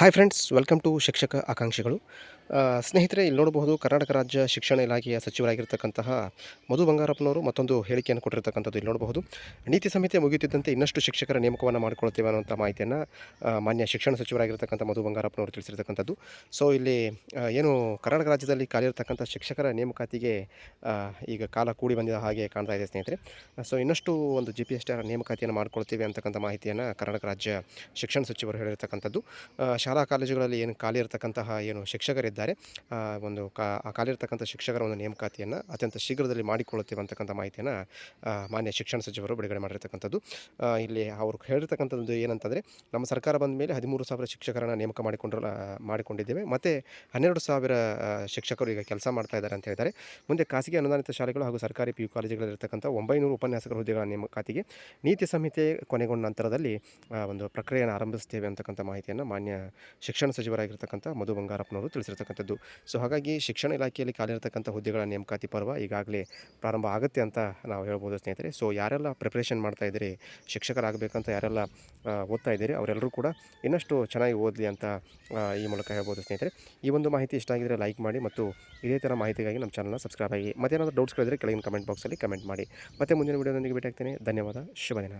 Hi friends welcome to ಶಿಕ್ಷಕ ಆಕಾಂಕ್ಷಿಗಳು. ಸ್ನೇಹಿತರೆ, ಇಲ್ಲಿ ನೋಡಬಹುದು ಕರ್ನಾಟಕ ರಾಜ್ಯ ಶಿಕ್ಷಣ ಇಲಾಖೆಯ ಸಚಿವರಾಗಿರ್ತಕ್ಕಂತಹ ಮಧು ಬಂಗಾರಪ್ಪನವರು ಮತ್ತೊಂದು ಹೇಳಿಕೆಯನ್ನು ಕೊಟ್ಟಿರ್ತಕ್ಕಂಥದ್ದು ಇಲ್ಲಿ ನೋಡಬಹುದು. ನೀತಿ ಸಂಹಿತೆ ಮುಗಿಯುತ್ತಿದ್ದಂತೆ ಇನ್ನಷ್ಟು ಶಿಕ್ಷಕರ ನೇಮಕವನ್ನು ಮಾಡಿಕೊಳ್ತೇವೆ ಅನ್ನೋಂಥ ಮಾಹಿತಿಯನ್ನು ಮಾನ್ಯ ಶಿಕ್ಷಣ ಸಚಿವರಾಗಿರ್ತಕ್ಕಂಥ ಮಧು ಬಂಗಾರಪ್ಪನವರು ತಿಳಿಸಿರ್ತಕ್ಕಂಥದ್ದು. ಸೊ ಇಲ್ಲಿ ಏನು ಕರ್ನಾಟಕ ರಾಜ್ಯದಲ್ಲಿ ಖಾಲಿರತಕ್ಕಂಥ ಶಿಕ್ಷಕರ ನೇಮಕಾತಿಗೆ ಈಗ ಕಾಲ ಕೂಡಿ ಬಂದಿದ ಹಾಗೆ ಕಾಣ್ತಾ ಇದೆ ಸ್ನೇಹಿತರೆ. ಸೊ ಇನ್ನಷ್ಟು ಒಂದು ಜಿ ಪಿ ಎಸ್ ಟಿ ನೇಮಕಾತಿಯನ್ನು ಮಾಡಿಕೊಳ್ತೀವಿ ಅಂತಕ್ಕಂಥ ಮಾಹಿತಿಯನ್ನು ಕರ್ನಾಟಕ ರಾಜ್ಯ ಶಿಕ್ಷಣ ಸಚಿವರು ಹೇಳಿರ್ತಕ್ಕಂಥದ್ದು. ಶಾಲಾ ಕಾಲೇಜುಗಳಲ್ಲಿ ಏನು ಖಾಲಿ ಇರತಕ್ಕಂತಹ ಏನು ಶಿಕ್ಷಕರಿದ್ದಾರೆ ಒಂದು ಕಾ ಖಾಲಿ ಇರತಕ್ಕಂಥ ಶಿಕ್ಷಕರ ಒಂದು ನೇಮಕಾತಿಯನ್ನು ಅತ್ಯಂತ ಶೀಘ್ರದಲ್ಲಿ ಮಾಡಿಕೊಳ್ಳುತ್ತೇವೆ ಅಂತಕ್ಕಂಥ ಮಾಹಿತಿಯನ್ನು ಮಾನ್ಯ ಶಿಕ್ಷಣ ಸಚಿವರು ಬಿಡುಗಡೆ ಮಾಡಿರ್ತಕ್ಕಂಥದ್ದು. ಇಲ್ಲಿ ಅವರು ಹೇಳಿರ್ತಕ್ಕಂಥದ್ದು ಏನಂತಂದರೆ, ನಮ್ಮ ಸರ್ಕಾರ ಬಂದ ಮೇಲೆ ಹದಿಮೂರು ಸಾವಿರ ಶಿಕ್ಷಕರನ್ನು ನೇಮಕ ಮಾಡಿಕೊಂಡ್ರ ಮಾಡಿಕೊಂಡಿದ್ದೇವೆ. ಮತ್ತು ಹನ್ನೆರಡು ಸಾವಿರ ಶಿಕ್ಷಕರು ಈಗ ಕೆಲಸ ಮಾಡ್ತಾ ಇದ್ದಾರೆ ಅಂತ ಹೇಳಿದ್ದಾರೆ. ಮುಂದೆ ಖಾಸಗಿ ಅನುದಾನಿತ ಶಾಲೆಗಳು ಹಾಗೂ ಸರ್ಕಾರಿ ಪಿ ಯು ಕಾಲೇಜುಗಳಲ್ಲಿರ್ತಕ್ಕಂಥ ಒಂಬೈನೂರು ಉಪನ್ಯಾಸಕರ ಹುದ್ದೆಗಳ ನೇಮಕಾತಿಗೆ ನೀತಿ ಸಂಹಿತೆ ಕೊನೆಗೊಂಡ ನಂತರದಲ್ಲಿ ಒಂದು ಪ್ರಕ್ರಿಯೆಯನ್ನು ಆರಂಭಿಸ್ತೇವೆ ಅಂತಕ್ಕಂಥ ಮಾಹಿತಿಯನ್ನು ಮಾನ್ಯ ಶಿಕ್ಷಣ ಸಚಿವರಾಗಿರ್ತಕ್ಕಂಥ ಮಧು ಬಂಗಾರಪ್ಪನವರು ತಿಳಿಸಿರ್ತಕ್ಕಂಥದ್ದು. ಸೊ ಹಾಗಾಗಿ ಶಿಕ್ಷಣ ಇಲಾಖೆಯಲ್ಲಿ ಖಾಲಿರ್ತಕ್ಕಂಥ ಹುದ್ದೆಗಳ ನೇಮಕಾತಿ ಪರ್ವ ಈಗಾಗಲೇ ಪ್ರಾರಂಭ ಆಗುತ್ತೆ ಅಂತ ನಾವು ಹೇಳ್ಬೋದು ಸ್ನೇಹಿತರೆ. ಸೊ ಯಾರೆಲ್ಲ ಪ್ರಿಪ್ರೇಷನ್ ಮಾಡ್ತಾ ಇದ್ದೀರಿ, ಶಿಕ್ಷಕರಾಗಬೇಕಂತ ಯಾರೆಲ್ಲ ಓದ್ತಾ ಇದ್ದೀರಿ, ಅವರೆಲ್ಲರೂ ಕೂಡ ಇನ್ನಷ್ಟು ಚೆನ್ನಾಗಿ ಓದಲಿ ಅಂತ ಈ ಮೂಲಕ ಹೇಳ್ಬೋದು ಸ್ನೇಹಿತರೆ. ಈ ಒಂದು ಮಾಹಿತಿ ಇಷ್ಟ ಆಗಿದ್ರೆ ಲೈಕ್ ಮಾಡಿ ಮತ್ತು ಇದೇ ಥರ ಮಾಹಿತಿಗಾಗಿ ನಮ್ಮ ಚಾನಲ್ನ ಸಬ್ಸ್ಕ್ರೈಬ್ ಆಗಿ. ಮತ್ತೇನಾದರೂ ಡೌಟ್ಸ್ಗಳಿದ್ರೆ ಕೆಳಗಿನ ಕಮೆಂಟ್ ಬಾಕ್ಸಲ್ಲಿ ಕಮೆಂಟ್ ಮಾಡಿ. ಮತ್ತೆ ಮುಂದಿನ ವೀಡಿಯೋದೊಂದಿಗೆ ಭೇಟಿ ಆಗ್ತೇನೆ ಧನ್ಯವಾದ. ಶುಭ ದಿನ.